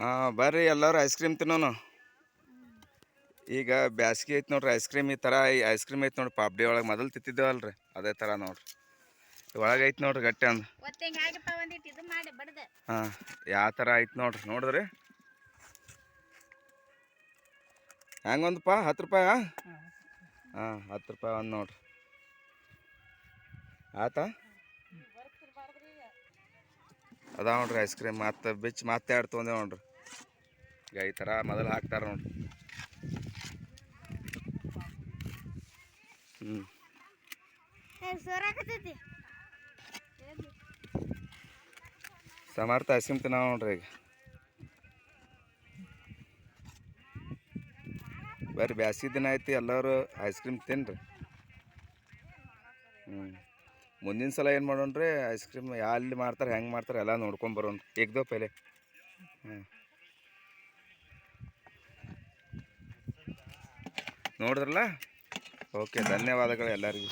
ಹಾಂ ಬರ್ರಿ ಎಲ್ಲರೂ ಐಸ್ ಕ್ರೀಮ್ ತಿನ್ನೋನು. ಈಗ ಬ್ಯಾಸ್ಗೆ ಐತೆ ನೋಡ್ರಿ ಐಸ್ ಕ್ರೀಮ್ ಈ ಥರ ಈ ಐಸ್ ಕ್ರೀಮ್ ಐತೆ ನೋಡ್ರಿ ಪಾಪ್ಡಿ ಒಳಗೆ ಮೊದಲು ತಿತ್ತಿದ್ದೇವಲ್ರಿ ಅದೇ ಥರ ನೋಡ್ರಿ. ಒಳಗೆ ಐತೆ ನೋಡ್ರಿ ಗಟ್ಟಿ ಅಂದ್ ಹಾಂ ಯಾವ ಥರ ಐತೆ ನೋಡ್ರಿ ನೋಡಿದ್ರಿ. ಹೆಂಗೊಂದಪ್ಪ ಹತ್ತು ರೂಪಾಯಿ? ಹಾಂ ಹತ್ತು ರೂಪಾಯಿ ಒಂದು ನೋಡ್ರಿ. ಆತಾ? ಅದ ನೋಡ್ರಿ ಐಸ್ ಕ್ರೀಮ್ ಮತ್ತೆ ಬಿಚ್ಚಿ ಮತ್ತೆ ಎರಡು ತೊಗೊಂಡೇವೆ ನೋಡ್ರಿ. ಈಗ ಈ ಥರ ಮೊದಲು ಹಾಕ್ತಾರೆ ನೋಡ್ರಿ. ಹ್ಞೂ ಸಮರ್ಥ ಐಸ್ ಕ್ರೀಮ್ ತಿನ್ನಾವ ನೋಡ್ರಿ ಈಗ. ಬರ್ರಿ ಬ್ಯಾಸಿಗೆ ದಿನ ಐತಿ ಎಲ್ಲರೂ ಐಸ್ ಕ್ರೀಮ್ ತಿನ್ರಿ. ಹ್ಞೂ ಮುಂದಿನ ಸಲ ಏನು ಮಾಡೋಣ್ರಿ ಐಸ್ ಕ್ರೀಮ್ ಎಲ್ಲಿ ಮಾಡ್ತಾರೆ, ಹೆಂಗೆ ಮಾಡ್ತಾರೆ ಎಲ್ಲ ನೋಡ್ಕೊಂಡು ಬರೋಣ. ಏಕ್ದೋ ಪೆಲೆ. ಹ್ಞೂ ನೋಡಿದ್ರಲ್ಲ? ಓಕೆ ಧನ್ಯವಾದಗಳು ಎಲ್ಲರಿಗೂ.